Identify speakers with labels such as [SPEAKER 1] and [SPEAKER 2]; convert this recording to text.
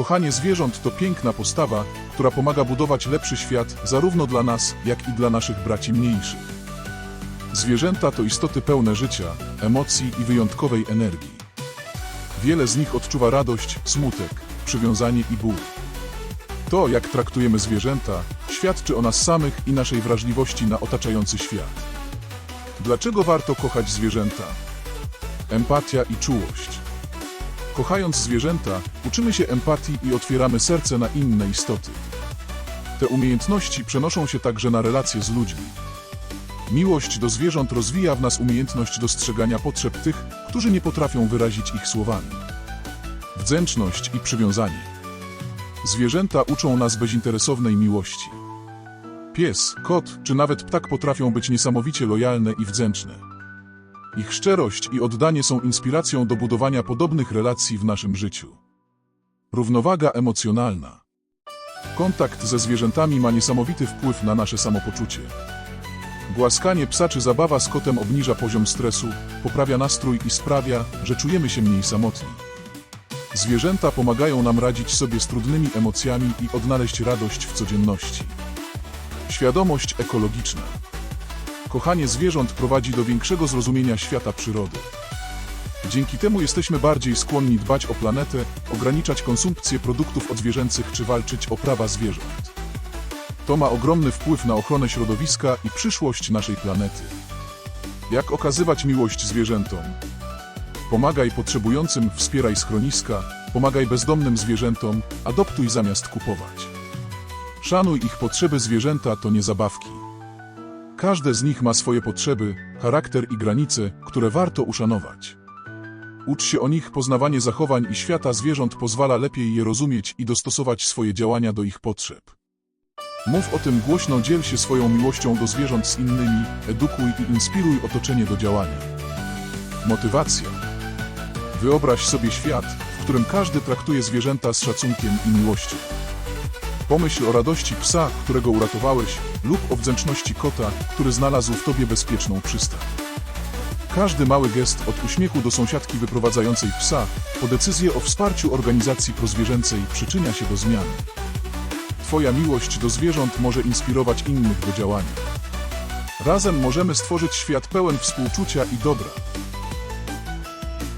[SPEAKER 1] Kochanie zwierząt to piękna postawa, która pomaga budować lepszy świat zarówno dla nas, jak i dla naszych braci mniejszych. Zwierzęta to istoty pełne życia, emocji i wyjątkowej energii. Wiele z nich odczuwa radość, smutek, przywiązanie i ból. To, jak traktujemy zwierzęta, świadczy o nas samych i naszej wrażliwości na otaczający świat. Dlaczego warto kochać zwierzęta? Empatia i czułość. Kochając zwierzęta, uczymy się empatii i otwieramy serce na inne istoty. Te umiejętności przenoszą się także na relacje z ludźmi. Miłość do zwierząt rozwija w nas umiejętność dostrzegania potrzeb tych, którzy nie potrafią wyrazić ich słowami. Wdzięczność i przywiązanie. Zwierzęta uczą nas bezinteresownej miłości. Pies, kot czy nawet ptak potrafią być niesamowicie lojalne i wdzięczne. Ich szczerość i oddanie są inspiracją do budowania podobnych relacji w naszym życiu. Równowaga emocjonalna. Kontakt ze zwierzętami ma niesamowity wpływ na nasze samopoczucie. Głaskanie psa czy zabawa z kotem obniża poziom stresu, poprawia nastrój i sprawia, że czujemy się mniej samotni. Zwierzęta pomagają nam radzić sobie z trudnymi emocjami i odnaleźć radość w codzienności. Świadomość ekologiczna. Kochanie zwierząt prowadzi do większego zrozumienia świata przyrody. Dzięki temu jesteśmy bardziej skłonni dbać o planetę, ograniczać konsumpcję produktów odzwierzęcych czy walczyć o prawa zwierząt. To ma ogromny wpływ na ochronę środowiska i przyszłość naszej planety. Jak okazywać miłość zwierzętom? Pomagaj potrzebującym, wspieraj schroniska, pomagaj bezdomnym zwierzętom, adoptuj zamiast kupować. Szanuj ich potrzeby zwierzęta to nie zabawki. Każde z nich ma swoje potrzeby, charakter i granice, które warto uszanować. Ucz się o nich, poznawanie zachowań i świata zwierząt pozwala lepiej je rozumieć i dostosować swoje działania do ich potrzeb. Mów o tym głośno, dziel się swoją miłością do zwierząt z innymi, edukuj i inspiruj otoczenie do działania. Motywacja. Wyobraź sobie świat, w którym każdy traktuje zwierzęta z szacunkiem i miłością. Pomyśl o radości psa, którego uratowałeś, lub o wdzięczności kota, który znalazł w tobie bezpieczną przystań. Każdy mały gest od uśmiechu do sąsiadki wyprowadzającej psa, po decyzję o wsparciu organizacji prozwierzęcej przyczynia się do zmiany. Twoja miłość do zwierząt może inspirować innych do działania. Razem możemy stworzyć świat pełen współczucia i dobra.